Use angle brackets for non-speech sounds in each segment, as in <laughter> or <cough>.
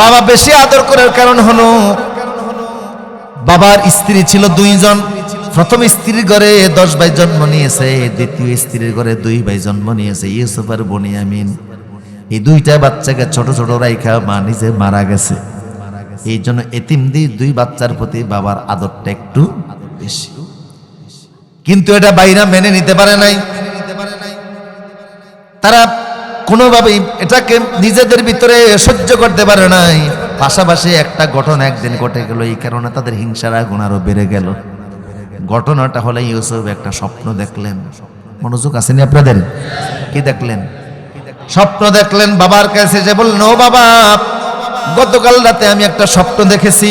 বাবা বেশি আদর করার কারণ হলো, বাবার স্ত্রী ছিল দুইজন। প্রথম স্ত্রীর ঘরে দশ ভাই জন্ম নিয়েছে, দ্বিতীয় স্ত্রীর ঘরে দুই ভাই জন্ম নিয়েছে, ইউসুফ আর বনিয়ামিন। এই দুইটা বাচ্চাকে ছোট ছোট রাইখা মা নিজে মারা গেছে। এই জন্য এতিমদি দুই বাচ্চার প্রতি বাবার আদরটা একটু বেশি। কিন্তু এটা বাইরা মেনে নিতে পারে নাই। তারা কোনোভাবেই এটাকে নিজেদের ভিতরে সহ্য করতে পারে নাই। পাশাপাশি একটা ঘটনা একদিন ঘটে গেল, এই কারণে তাদের হিংসার আগুন আরও বেড়ে গেল। ঘটনাটা হলে ইউসুফ একটা স্বপ্ন দেখলেন। মনোযোগ আসেনি আপনাদের? কি দেখলেন? স্বপ্ন দেখলেন বাবার কাছে যে বললেন ও বাবা, গতকাল রাতে আমি একটা স্বপ্ন দেখেছি।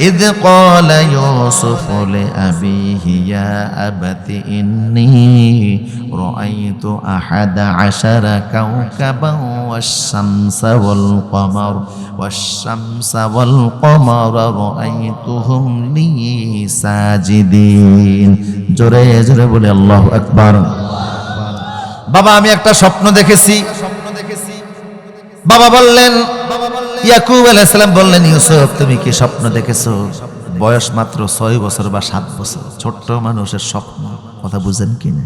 إذ قال يوسف لأبيه يا أبت إني رأيت أحد عشر كوكبا والشمس والقمر والشمس والقمر رأيتهم لي ساجدين জোরে জোরে বলে আল্লাহু আকবার বাবা আমি একটা স্বপ্ন দেখেছি বাবা বললেন ইয়াকুব আলাইসালাম বললেন, ইউসুফ, তুমি কি স্বপ্ন দেখেছ? বয়স মাত্র ছয় বছর বা সাত বছর। ছোট্ট মানুষের স্বপ্ন, কথা বুঝেন কি না?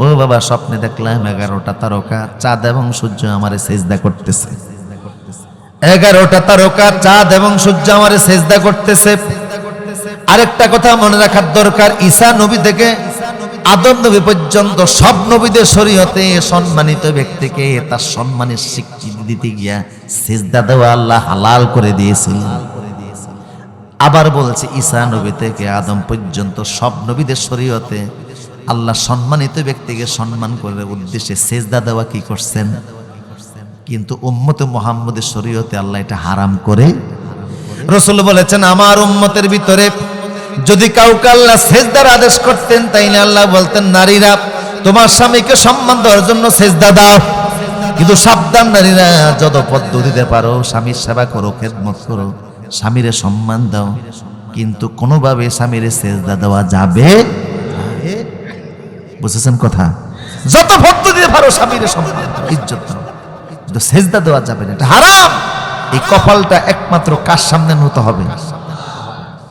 ও বাবা, স্বপ্নে দেখলাম এগারোটা তারকা, চাঁদ এবং সূর্য আমারে সেজদা করতেছে। এগারোটা তারকা, চাঁদ এবং সূর্য আমারে সেজদা করতেছে। আরেকটা কথা মনে রাখার দরকার, ঈসা নবী থেকে আদম নবী পর্যন্ত সব নবীদের শরীয়তে সম্মানিত ব্যক্তিকে তার সম্মানের স্বীকৃতি দিতে গিয়া সেজদা দেওয়া আল্লাহ হালাল করে দিয়েছিল। আবার বলছে, ঈসা নবী থেকে আদম পর্যন্ত সব নবীদের শরীয়তে আল্লাহ সম্মানিত ব্যক্তিকে সম্মান করার উদ্দেশ্যে সেজদা দেওয়া কি করছেন? কিন্তু উম্মতে মোহাম্মদের শরীয়তে আল্লাহ এটা হারাম করে। রসুল বলেছেন, আমার উম্মতের ভিতরে যদি কাউকে আল্লাহ সেজদার আদেশ করতেন, তাইলে আল্লাহ বলতেন, নারীরা, তোমার স্বামীকে সম্মান দেওয়ার জন্য সেজদা দাও। কিন্তু সাবধান নারীরা, যত পদ্ধতিতে পারো, স্বামীর সেবা করো, খেদমত করো, স্বামীরে সম্মান দাও। কিন্তু কোনোভাবে স্বামীরে সেজদা দেওয়া যাবে? বুঝেছেন কথা? যত পদ্ধতিতে পারো, স্বামীরে সম্মান ইজ্জত দাও। কিন্তু সেজদা দেওয়া যাবে না। এটা হারাম। এই কপালটা একমাত্র কার সামনে নত হবে?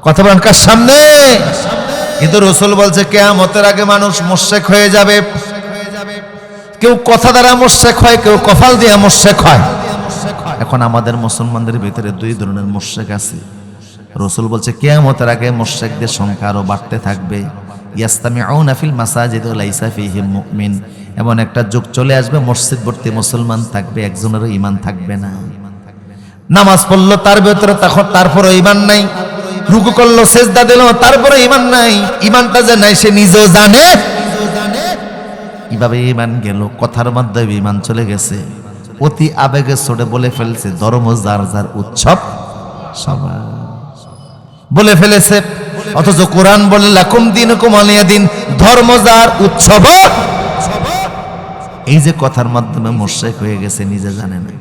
কথা বলেন সামনে? কিন্তু রসুল বলছে, কেয়ামতের আগে মানুষ মোশেক হয়ে যাবে। কেউ কথা দ্বারা মোশেক হয়, কেউ কপাল দিয়ে মোশেক হয়। এখন আমাদের মুসলমানদের ভিতরে দুই ধরনের মোশেক আছে। রসুল বলছে, কেয়ামতের আগে মোশেকদের সংখ্যা আরও বাড়তে থাকবে। ইয়াস্তামিউনা ফিল মাসাজিদ লাইসা ফিহিম মুমিন। এমন একটা যুগ চলে আসবে, মসজিদ ভর্তি মুসলমান থাকবে, একজনেরও ঈমান থাকবে না। নামাজ পড়ল, তার ভেতরে তখন তারপরে ঈমান নাই। রুকু করল, সেজদা দিল, তারপরে ইমান নাই। ইমানটা যে নাই, সে নিজেও জানে। কীভাবে ইমান গেল, কথার মাধ্যমে ইমান চলে গেছে। অতি আবেগে ছোটে বলে ফেলছে, ধর্ম যার যার উৎসব, সবার। বলে ফেলেছে, অথচ কোরআন বলে, লাকুম দিন কুমালিয়া দিন, ধর্ম যার উৎসব এই যে কথার মাধ্যমে মোশেক হয়ে গেছে, নিজে জানে না।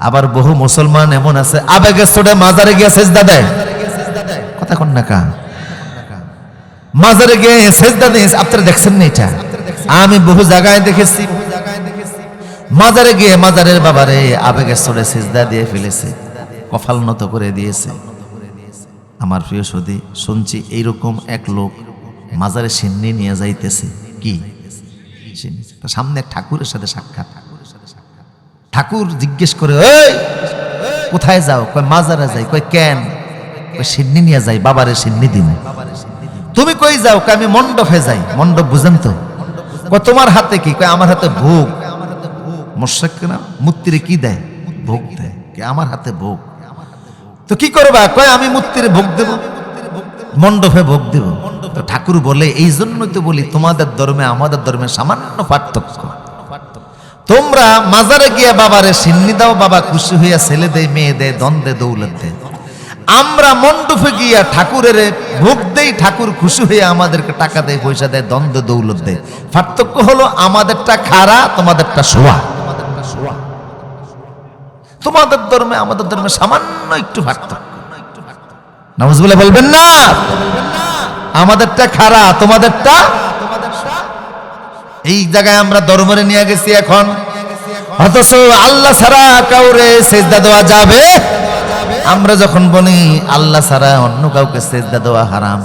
আবার বহু মুসলমান এমন আছে, আবেগে ছোটে মাজারে গিয়ে সেজদা দেয়। কথা কন না কা মাজারে গিয়ে সেজদা দিয়ে আপনারা দেখছেন না এটা? আমি বহু জায়গায় দেখেছি। মাজারে গিয়ে মাজারের বাবারে আবেগের ছোটে সেজদা দিয়ে ফেলেছে কফাল নত করে দিয়েছে। আমার প্রিয় সদী শুনছি এইরকম এক লোক মাজারে সিন্নি নিয়ে যাইতেছে। কি? সামনে ঠাকুরের সাথে সাক্ষাৎ। ঠাকুর জিজ্ঞেস করে ওই কোথায় যাও? কয়, মাজারে যাই। কয়, কেন? কয় সিন্নি নিয়ে যাই বাবারে সিন্নি দিন। তুমি কই যাও আমি মণ্ডপে যাই। মণ্ডপ বুঝেন তো? তোমার হাতে কি? কয় আমার হাতে ভোগ। মোর্শেক না মূর্তিরে কি দেয়? ভোগ দেয়। কে আমার হাতে ভোগ। তো কি করবা? কয় আমি মূর্তির ভোগ দেব? মণ্ডপে ভোগ দেব। তো ঠাকুর বলে এই জন্য তো বলি তোমাদের ধর্মে আমাদের ধর্মে সামান্য পার্থক্য। তোমরা মাজারে গিয়ে বাবারে সিন্নি দাও বাবা খুশি হইয়া ছেলে দেয় মেয়ে দেয় দ্বন্দ্বে দৌলত দেয়। আমরা মণ্ডপে গিয়া ঠাকুরের ভোগ দেই, ঠাকুর খুশি হয়ে আমাদেরকে টাকা দেয়, পয়সা দেয়, দ্বন্দ্ব, দৌলত দেয়। পার্থক্য হলো আমাদেরটা খারা তোমাদেরটা শোয়া তোমাদের ধর্মে, আমাদের ধর্মে সামান্য একটু পার্থক্য। নামাজ বলে বলবেন না। আমাদেরটা খারা তোমাদেরটা? এই জায়গায় আমরা ধর্মরে নিয়ে গেছি এখন। অথচ আল্লাহ ছাড়া কাউরে সেজদা দেওয়া যাবে আমরা যখন বলি, আল্লাহ ছাড়া অন্য কাউকে সেজদা দেওয়া হারাম,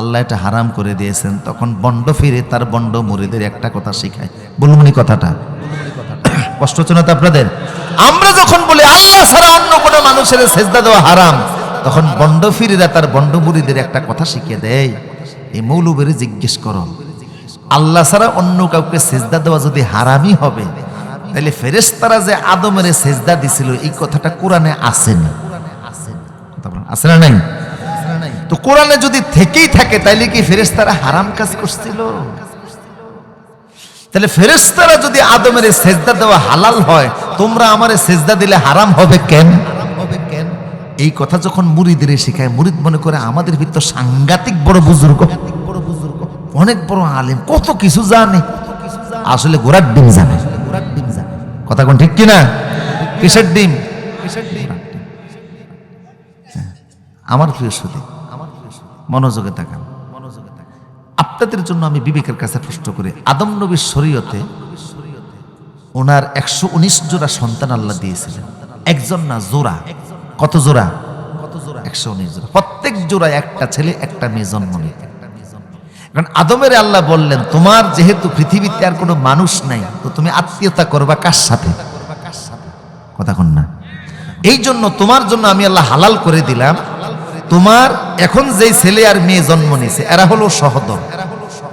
আল্লাহ এটা হারাম করে দিয়েছেন, তখন বন্ড ফিরে তার বন্ড মুরিদের একটা কথা শিখায়। বলুন কথাটা। কষ্ট হচ্ছে না তো আপনাদের? আমরা যখন বলি, আল্লাহ ছাড়া অন্য কোনো মানুষের সেজদা দেওয়া হারাম, তখন বন্ড ফিরিরা তার বন্ড মুরিদের একটা কথা শিখিয়ে দেয়। এই মৌলবের জিজ্ঞেস করো, আল্লাহ ছাড়া অন্য কাউকে সেজদা দেওয়া যদি হারামই হবে তাহলে ফেরেশতারা যে আদমের সেজদা দিছিল, এই কথাটা কোরআনে আসেনি। আছে না নাই? তো কোরআনে যদি থেকেই থাকে, তাইলে কি ফেরেশতারা হারাম কাজ করছিল? তাহলে ফেরেশতারা যদি আদমের সেজদা দেওয়া হালাল হয়, তোমরা আমার সেজদা দিলে হারাম হবে কেন? এই কথা যখন মুরিদের শেখায়, মুরিদ মনে করে, আমাদের ভিতর সাংঘাতিক বড় বুজুর্গ, অনেক বড় আলেম, কত কিছু জানে। আসলে গোড়ার ডিম জানে। কথা কোন ঠিক কিনা? কিসের ডিম? আমার প্রিয় সুদী মনোযোগে তাকান। আপনাদের জন্য আমি বিবেকের কাছে প্রশ্ন করি, আদম নবীর শরীয়তে ওনার একশো উনিশ জোড়া সন্তান আল্লাহ দিয়েছিলেন। একজন না জোড়া? কত জোড়া? কত জোড়া একশো উনিশ জোড়া। প্রত্যেক জোড়া একটা ছেলে, একটা মেয়ে জন্ম নিতে। কারণ আদমের আল্লাহ বললেন, তোমার যেহেতু পৃথিবীতে আর কোনো মানুষ নাই, তো তুমি আত্মীয়তা করবা কার সাথে? কথা কন না। এই জন্য তোমার জন্য আমি আল্লাহ হালাল করে দিলাম। তোমার এখন যেই ছেলে আর মেয়ে জন্ম নিছে, এরা হলো সহদর।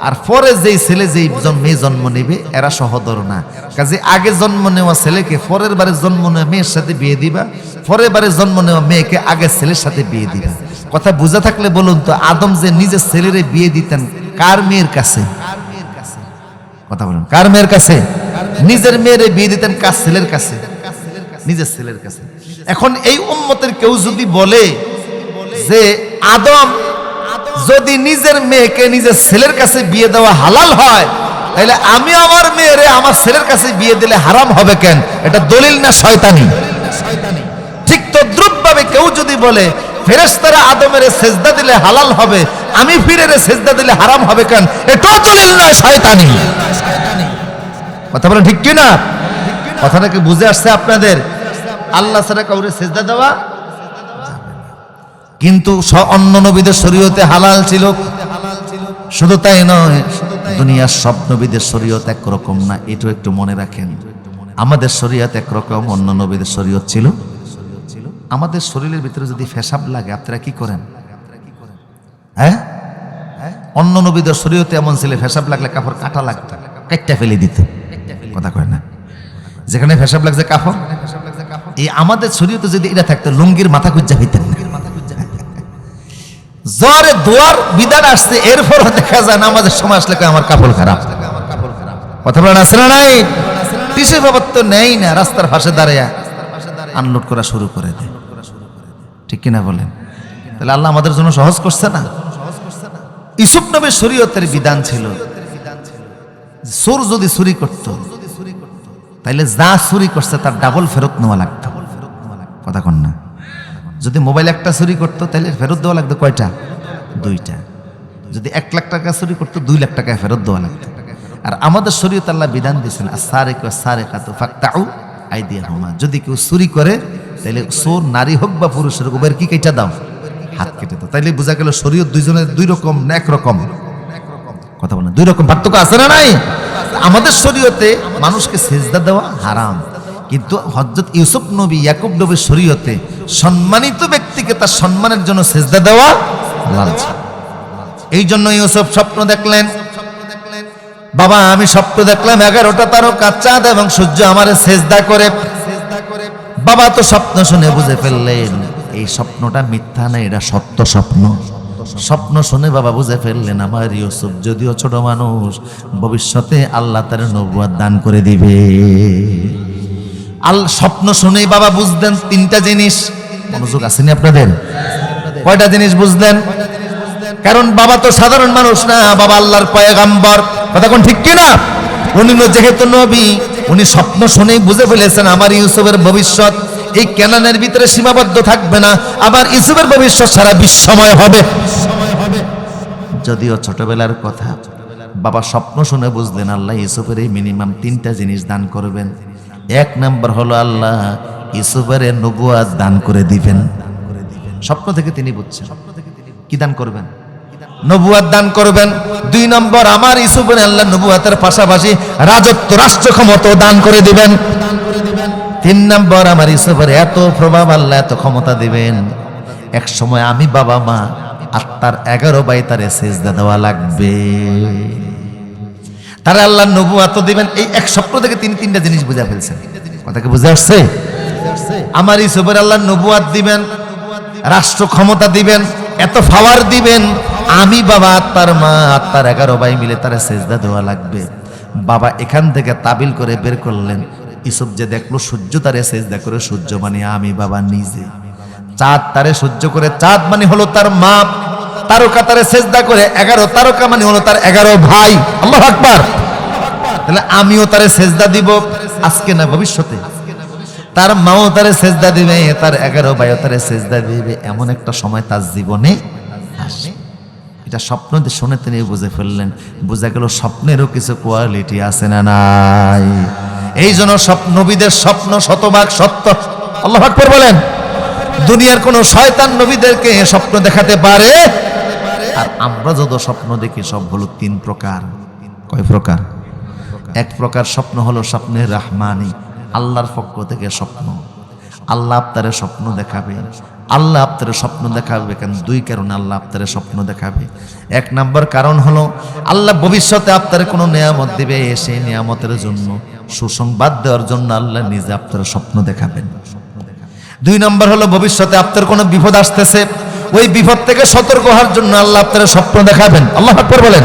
আর পরে যেই ছেলে, যেই মেয়ে জন্ম নেবে, এরা সহদর না। কাজে আগে জন্ম নেওয়া ছেলেকে পরের বারে জন্ম নেওয়া মেয়ের সাথে বিয়ে দিবা, পরের বারে জন্ম নেওয়া মেয়েকে আগে ছেলের সাথে বিয়ে দিবা। কথা বোঝা থাকলে বলুন তো, আদম যে নিজের ছেলেরে বিয়ে দিতেন কার মেয়ের কাছে? কথা বলেন, কার মেয়ের কাছে? নিজের মেয়েরে বিয়ে দিতেন কার ছেলের কাছে? নিজের ছেলের কাছে। এখন এই উম্মতের কেউ যদি বলে যে, আদম, যদি নিজের মেয়েকে নিজের ছেলের কাছে বিয়ে দেওয়া হালাল হয় তাহলে আমি আমার মেয়েরে আমার ছেলের কাছে বিয়ে দিলে হারাম হবে কেন? এটা দলিল না শয়তানি? ঠিক তদ্রুপ ভাবে কেউ যদি বলে, ফেরেশতারা আদমের সেজদা দিলে হালাল হবে আমি ফিরের সেজদা দিলে হারাম হবে কেন? এটাও দলিল না শয়তানি। কথা বলেন ঠিক কি না কথাটা কি বুঝে আসছে আপনাদের? আল্লাহ ছাড়া কাউরে সেজদা দেওয়া কিন্তু অন্য নবীদের শরীয়তে হালাল ছিল। শুধু তাই নয়, দুনিয়ার সব নবীদের শরীয়ত একরকম না, এটাও একটু মনে রাখেন। আমাদের শরীয়ত একরকম, অন্য নবীদের শরীয়ত ছিল। আমাদের শরীরের ভিতরে যদি ফেসাব লাগে, আপনারা কি করেন? হ্যাঁ? অন্য নবীদের শরীয়তে এমন ছিল ফেসাব লাগলে কাপড় কাটা লাগতো কাটটা ফেলে দিত। কথা কয় না? যেখানে ফেসাব লাগছে কাপড় এই আমাদের শরীয়তে যদি এটা থাকতো, লুঙ্গির মাথা কুজ্জা হইতেন জ্বরে দোয়ার বিধান আসছে, এরপরও দেখা যায় না আমাদের সময় আসলে আমার কাপড় খারাপ। কথা বলেন না নাই? টিসে বাবার তো নেই না, রাস্তার পাশে দাঁড়ায় আনলোড করা শুরু করে দেয়। ঠিক কিনা বলেন? তাহলে আল্লাহ আমাদের জন্য সহজ করছে না? ইসুফ নবের শরীয়তের বিধান ছিল। চোর যদি চুরি করত, তাইলে যা চুরি করছে তার ডাবল ফেরত নেওয়া লাগতো। কথা কন না। যদি মোবাইল একটা চুরি করতো তাহলে ফেরত দেওয়া লাগতো কয়টা? দুইটা। যদি এক লাখ টাকা চুরি করতো, দুই লাখ টাকা ফেরত দেওয়া লাগতো। আর আমাদের শরীয়ত আল্লাহ বিধান দিয়েছেন আর সারে কেউ সারে কাতো ফাঁকতাউ আই দিয়ে যদি কেউ চুরি করে তাহলে চোর, নারী হোক বা পুরুষের হোক কি কেটে দাও? হাত কেটে দাও। তাইলে বোঝা গেল শরীয়ত দুইজনের দুই রকম না এক রকম। কথা বলেন দুই রকম পার্থক্য আছে না নাই? আমাদের শরীয়তে মানুষকে সেজদা দেওয়া হারাম। কিন্তু হজরত ইউসুফ নবী ইয়াকুব নবীর শরীয়তে সম্মানিত ব্যক্তিকে তার সম্মানের জন্য সেজদা দেওয়া হালাল এই জন্য ইউসুফ স্বপ্ন দেখলেন বাবা আমি স্বপ্ন দেখলাম এগারোটা তারকা চাঁদ এবং সূর্য আমার সেজদা করে। বাবা তো স্বপ্ন শুনে বুঝে ফেললেন। এই স্বপ্নটা মিথ্যা না, এটা সত্য স্বপ্ন। স্বপ্ন শুনে বাবা বুঝে ফেললেন, আমার ইউসুফ যদিও ছোট মানুষ, ভবিষ্যতে আল্লাহ তার নবুয়াদ দান করে দিবে। আল, স্বপ্ন শুনেই বাবা বুঝলেন তিনটা জিনিস। মনোযোগ আসেনি আপনাদের? কয়টা জিনিস বুঝলেন? কারণ বাবা তো সাধারণ মানুষ না, বাবা আল্লাহর পয়গাম্বর। কথা কোন ঠিক কিনা? উনি যেহেতু নবী, উনি স্বপ্ন শুনেই বুঝে ফেলেছেন, আমার ইউসুফের ভবিষ্যৎ এই ক্যানানের ভিতরে সীমাবদ্ধ থাকবে না। আবার ইউসুফের ভবিষ্যৎ সারা বিশ্বময় হবে। যদিও ছোটবেলার কথা, বাবা স্বপ্ন শুনে বুঝলেন আল্লাহ ইউসুফের এই মিনিমাম তিনটা জিনিস দান করবেন। এক নাম্বার হলো আল্লাহ ইউসুফের নবুয়াদ দান করে দিবেন। স্বপ্ন থেকে তিনি বুঝছেন। কি দান করবেন? নবুয়াদ দান করবেন। দুই নম্বর, আমার ইসুফের আল্লাহ নবুয়াতের পাশাপাশি রাজত্ব রাষ্ট্র ক্ষমতা দান করে দিবেন। তিন নম্বর আমার ইসুফের এত প্রভাব, আল্লাহ এত ক্ষমতা দিবেন। এক সময় আমি বাবা মা, আত্মার এগারো বাই তারে সেজদা দেওয়া লাগবে। তারা আল্লাহ নবুয়াত দিবেন। এই এক স্বপ্ন থেকে তিনি তিনটা জিনিস বুঝা ফেলছেন। কথাকে বুঝে আসছে? আমার ইসুফের আল্লাহ নবুয়াত দিবেন, রাষ্ট্র ক্ষমতা দিবেন, এত পাওয়ার দিবেন। আমি বাবা, আত্মার মা, আত্মার এগারো ভাই মিলে তারা সেজদা দেওয়া লাগবে। বাবা এখান থেকে তাবিল করে বের করলেন। ইসব যে দেখল, সূর্য তারে সেজদা করে, সূর্য মানে আমি বাবা নিজে। চাঁদ তারে সহ্য করে, চাঁদ মানে হলো তার মা, তারকা তারে সেজদা করে, এগারো তারকা মানে হলো তার এগারো ভাই। আল্লাহ তাহলে আমিও তারে সেজদা দিব, আজকে না ভবিষ্যতে? তার মাও তারে সেজদা দিবে, তার এগারো ভাইও তারে সেজদা দিবে, এমন একটা সময় তার জীবনে এটা স্বপ্ন শুনে তিনি বুঝে ফেললেন, বোঝা গেল স্বপ্নেরও কিছু কোয়ালিটি আছে না নাই। এই জন্য স্বপ্ন নবীদের স্বপ্ন শতভাগ সত্য। আল্লাহ আকবর বলেন, দুনিয়ার কোন শয়তান নবীদেরকে স্বপ্ন দেখাতে পারে? আর আমরা যত স্বপ্ন দেখি, সব হলো তিন প্রকার। কয় প্রকার? এক প্রকার স্বপ্ন হলো স্বপ্নের রাহমানি, আল্লাহর পক্ষ থেকে স্বপ্ন। আল্লাহ আপনারে স্বপ্ন দেখাবে আল্লাহ আপনারে স্বপ্ন দেখাবে কেন? দুই কারণে আল্লাহ আপনারে স্বপ্ন দেখাবে। এক নম্বর কারণ হলো, আল্লাহ ভবিষ্যতে আপনার কোনো নিয়ামত দিবে সেই নিয়ামতের জন্য। সুসংবাদ দেওয়ার জন্য আল্লাহ নিজে আপনার স্বপ্ন দেখাবেন। দুই নম্বর হলো, ভবিষ্যতে আপনার কোনো বিপদ আসতেছে, ওই বিপদ থেকে সতর্ক হওয়ার জন্য আল্লাহ আপনার স্বপ্ন দেখাবেন। আল্লাহ আকবর বলেন।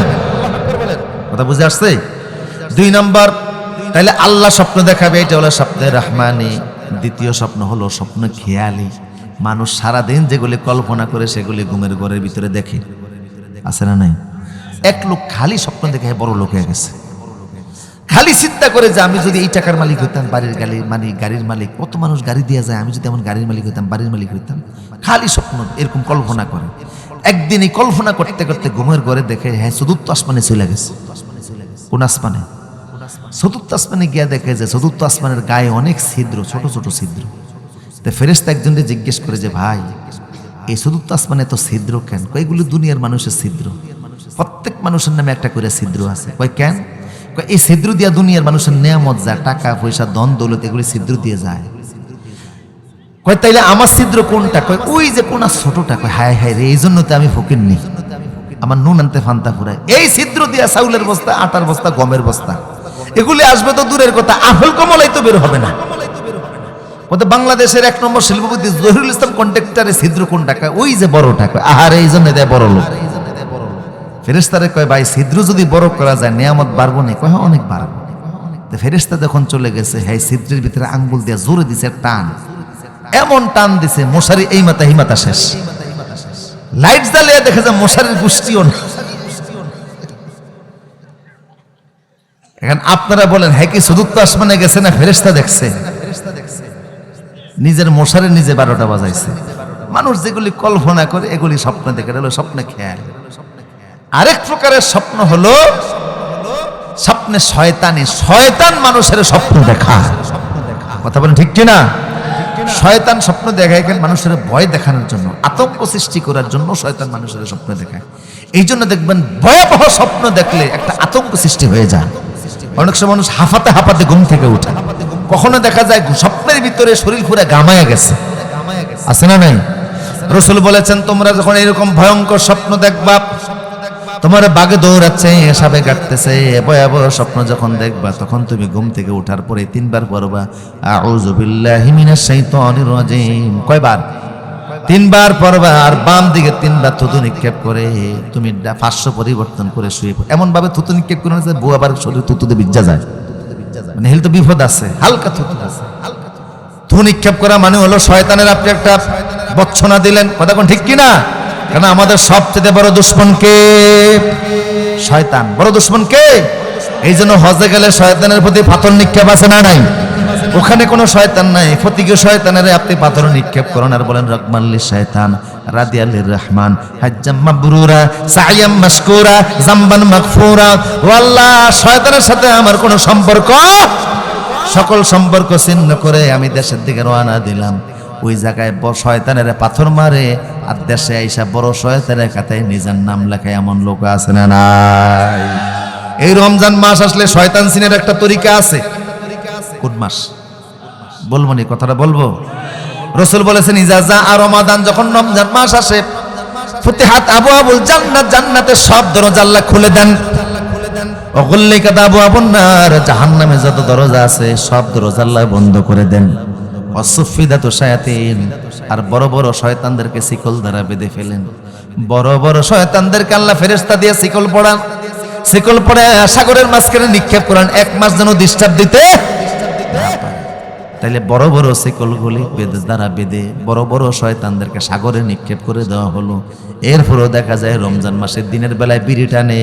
কথা বুঝে আসছে? দুই নম্বর তাহলে আল্লাহ স্বপ্ন দেখাবে, এটা হলো স্বপ্নের রাহমানি। দ্বিতীয় স্বপ্ন হলো স্বপ্ন খেয়ালি। মানুষ সারাদিন যেগুলি কল্পনা করে সেগুলি ঘুমের ঘরের ভিতরে দেখে। আছে না নাই? এক লোক খালি স্বপ্ন দেখে বড় লোক হয়ে গেছে। খালি চিন্তা করে যে আমি যদি এই টাকার মালিক হইতাম, বাড়ির গাড়ি মানে গাড়ির মালিক, কত মানুষ গাড়ি দিয়ে যায়, আমি যদি এমন গাড়ির মালিক হইতাম, বাড়ির মালিক হইতাম, খালি স্বপ্ন এরকম কল্পনা করে। একদিন এই কল্পনা করতে করতে ঘুমের ঘরে দেখে হ্যাঁ চতুর্থ আসমানে চলে গেছে। কোন আসমানে? চতুর্থ আসমানে গিয়া দেখে যে চতুর্থ আসমানের গায়ে অনেক ছিদ্র, ছোট ছোট ছিদ্র। তো ফেরেস্তা একজনকে জিজ্ঞেস করে যে, ভাই, এই চতুর্থ আসমানে তো ছিদ্র কেন? কয়গুলো দুনিয়ার মানুষের ছিদ্র। প্রত্যেক মানুষের নামে একটা করে ছিদ্র আছে। কয়, কেন? এই ছিদ্র দিয়া দুনিয়ার মানুষের নেয়ামত যায় টাকা, পয়সা, ধন, দৌলত, এগুলি ছিদ্র দিয়ে যায়। কয়, তাইলে আমার ছিদ্র কোনটা? কয়, ওই যে কোনা ছোটটা। কয়, হায় হায় রে, এই জন্য তো আমি ফকির নেই আমার নুন আনতে ফান্তা ফুরায়। এই ছিদ্র দিয়া চাউলের বস্তা, আটার বস্তা, গমের বস্তা। এগুলি আসবে তো দূরের কথা। আফল কমলাই তো বের হবে না। ওতে বাংলাদেশের এক নম্বর শিল্পপতি জহিরুল ইসলাম কন্ট্রাক্টরের ছিদ্র কোন টাকা ওই যে বড় টাকা আহার এই জন্য দেয় বড় লোক। ফেরেস্তারে কয় ভাই ছিদ্র যদি বড় করা যায় নিয়ামত বাড়বো না। কয় হ্যাঁ, অনেক বাড়বো। ফেরেস্তা যখন চলে গেছে হ্যাঁ ছিদ্রের ভিতরে আঙ্গুল দিয়ে জোরে দিছে টান। এমন টান দিছে মশারি এই মাথা মাথা শেষ। লাইট জ্বালিয়ে দেখে যে মশারির পুষ্টিও না। এখন আপনারা বলেন হ্যাঁ কি চতুর্থ আসমানে গেছে না ফেরেস্তা দেখছে? নিজের মশারে নিজে বারোটা বাজাইছে। মানুষ যেগুলি কল্পনা করে, এগুলি স্বপ্ন দেখে হলো স্বপ্নে খেয়াল। আরেক প্রকারের স্বপ্ন হলো, স্বপ্নে শয়তানি, শয়তান মানুষের স্বপ্ন দেখা। কথা বলেন ঠিক কিনা? শয়তান স্বপ্ন দেখায় এখানে মানুষের ভয় দেখানোর জন্য, আতঙ্ক সৃষ্টি করার জন্য শয়তান মানুষের স্বপ্ন দেখায়। এই জন্য দেখবেন ভয়াবহ স্বপ্ন দেখলে একটা আতঙ্ক সৃষ্টি হয়ে যায়। অনেক সময় মানুষ হাফাতে হাফাতে ঘুম থেকে উঠে। কখনো দেখা যায় স্বপ্নের ভিতরে শরীর পুরো গামায়া গেছে। আছে না নাই? রসুল বলেছেন, তোমরা যখন এরকম ভয়ঙ্কর স্বপ্ন দেখবা, তোমার বাগে দৌড়াচ্ছে সাপে কাটতেছে। ভয়াবহ স্বপ্ন যখন দেখবা, তখন তুমি ঘুম থেকে ওঠার পরে তিনবার পড়বা, আউযু বিল্লাহি মিনাশ শাইতানির রাজিম। কয়বার? তিনবার পড়বা, আর বাম দিকে তিনবার থুতু নিক্ষেপ করে তুমি পার্শ্ব পরিবর্তন করে শুয়ে পড়ো। এমন ভাবে থুতু নিক্ষেপ করে যে বউ আবার শরীর থুতুতে বিজ্জা যায়। মানে হেল তো বিপদ আছে। হালকা থুতু আছে। থু নিক্ষেপ করা মানে হলো শয়তানের আপনি একটা বচ্ছনা দিলেন। কথা কোন ঠিক কিনা? কেন আমাদের সবচেয়ে বড় দুশ্মন কে? শয়তান। বড় দুশ্মন কে? এই জন্য হজে গেলে শয়তানের প্রতি পাথর নিক্ষেপ আছে না নাই? ওখানে কোনো শয়তান নাই। ফতিকে শয়তানের আপনি পাথর নিক্ষেপ করেন আর বলেন রকমাল্লি শয়তান। রহমান। জামবান শয়তানের সাথে আমার কোনো সম্পর্ক? সকল সম্পর্ক ছিন্ন করে আমি দেশের দিকে রওনা দিলাম। ওই জায়গায় শয়তানের পাথর মারে আর দেশে আইসা বড় শয়তানের কাতায় নিজের নাম লেখায় এমন লোক আছে না নাই? এই রমজান মাস আসলে শয়তান সিনের একটা তরিকা আছে। কোন মাস? বলব নি, কথাটা বলব? রসুল বলেছেন ইজাজা আর রমাদান যখন রমজান মাস আসে, ফুতিহাত আবু আবুল জান্নাত, জান্নাতের সব দরজা আল্লাহ খুলে দেন। অগল্লিকা দাবু আপনার জাহান্নামে যত দরজা আছে, সব দরজা আল্লাহ বন্ধ করে দেন। অসুফিদা তো শায়াতিন, আর বড় বড় শয়তানদেরকে শিকল দ্বারা বেঁধে ফেলেন। বড় বড় শয়তানদেরকে আল্লাহ ফেরেস্তা দিয়ে শিকল পড়ান। শিকল পড়ে সাগরের মাঝখানে নিক্ষেপ করান। এক মাস যেন ডিস্টার্ব দিতে। তাইলে বড় বড় শিকলগুলি বেদে দ্বারা বেঁধে বড় বড় শয়তানদেরকে সাগরে নিক্ষেপ করে দেওয়া হলো। এরপরও দেখা যায় রমজান মাসের দিনের বেলায় বিড়ি টানে,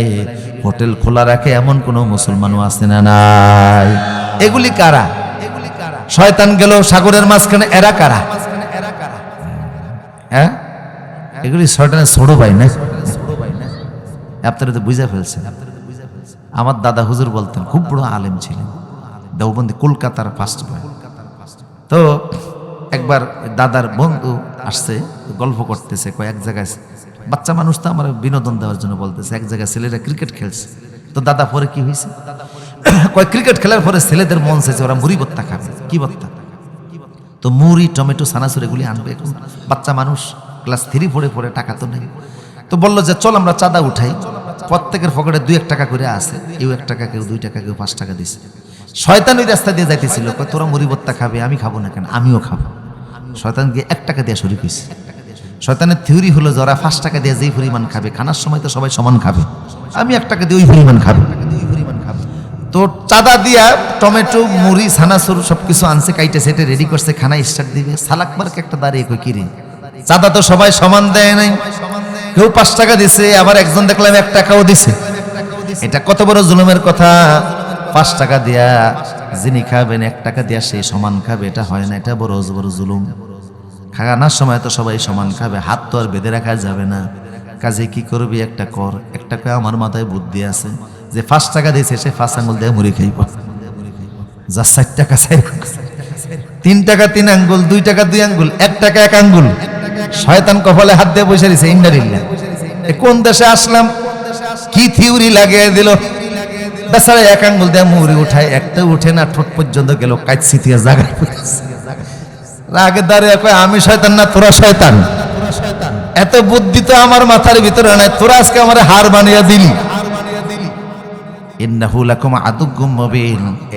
হোটেল খোলা রাখে এমন কোনো মুসলমানও আছে না নাই। এগুলি কারা? শয়তান গেল সাগরের মাঝখানে, এরা কারা? হ্যাঁ? এগুলি শয়তানের ছোট ভাই না? আপনারা তো বুঝে ফেলছেন। আমার দাদা হুজুর বলতেন, খুব বড় আলেম ছিলেন। দেওবন্দি কলকাতার ফার্স্ট বয় তো একবার দাদার বন্ধু আসছে, গল্প করতেছে কয়েক জায়গায় বাচ্চা মানুষ তো আমার বিনোদন দেওয়ার জন্য বলতেছে, এক জায়গায় ছেলেরা ক্রিকেট খেলছে। তো দাদা পরে কি হয়েছে <coughs> কয় ক্রিকেট খেলার পরে ছেলেদের মন চাইছে ওরা মুড়ি বত্তা খাবে। কি বত্তা তো মুড়ি, টমেটো সানাসুর এগুলি আনবে এখন। বাচ্চা মানুষ ক্লাস থ্রি পড়ে পড়ে, টাকা তো নেই। তো বলল যে, চল আমরা চাঁদা উঠাই। প্রত্যেকের পকেটে দুই এক টাকা করে আছে। কেউ এক টাকা, কেউ দুই টাকা, কেউ পাঁচ টাকা দিছে। শয়তান ওই রাস্তা দিয়ে যাইতেছিল তোরা মুড়ি বত্তা খাবে, আমি খাব না কেন? আমিও খাব। শয়তান এক টাকা দিয়ে শরীর হয়েছে শয়তানের থিওরি হলো, যারা পাঁচ টাকা দিয়ে যেই পরিমাণ খাবে, খানার সময় তো সবাই সমান খাবে। আমি এক টাকা দিয়ে ওই পরিমাণ খাব। তো চাঁদা দিয়া টমেটো, মুড়ি সানাসুর সব কিছু আনছে, কাইটে সেটে রেডি করছে, খানা স্টার্ট দিবে। সালাক মার্কে একটা দাঁড়িয়ে কই কিরে চাঁদা তো সবাই সমান দেয় নাই। কেউ পাঁচ টাকা দিছে, আবার একজন দেখলাম এক টাকাও দিছে। এটা কত বড় জুলুমের কথা। পাঁচ টাকা দিয়া যিনি খাবেন, এক টাকা দিয়া সেই সমান খাবে, এটা হয় না, এটা বড় বড় জুলুম। খানার সময় তো সবাই সমান খাবে, হাত তো আর বেঁধে রাখা যাবে না। কাজে কি করবি? একটা কর, একটা করে আমার মাথায় বুদ্ধি আছে যে পাঁচ টাকা দিয়েছে, সে পাঁচ আঙ্গুল দিয়ে মুড়ি খাইব। যা ষাট টাকা তিন টাকা তিন আঙ্গুল, দুই টাকা দুই আঙ্গুল, এক টাকা এক আঙ্গুল। শয়তান কপালে হাত দিয়ে বসে দিছে ইন্ডারিল্লা কোন দেশে আসলাম? কি থিউরি লাগিয়ে দিল? বেচারা এক আঙ্গুল দিয়ে মুড়ি উঠায়, একটা উঠে না ঠোঁট পর্যন্ত গেল দিয়ে জায়গায় পড়েছে। রাগে দাঁড়িয়ে কয়, আমি শয়তান না, তোরা শয়তান? এত বুদ্ধি তো আমার মাথার ভিতরে নাই, তোরা আজকে আমার হার বানিয়ে দিলি।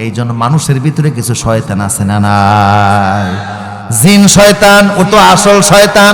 এই জন্য মানুষের ভিতরে কিছু শয়তান আছে না নাই? জিন শয়তান, ও তো আসল শয়তান।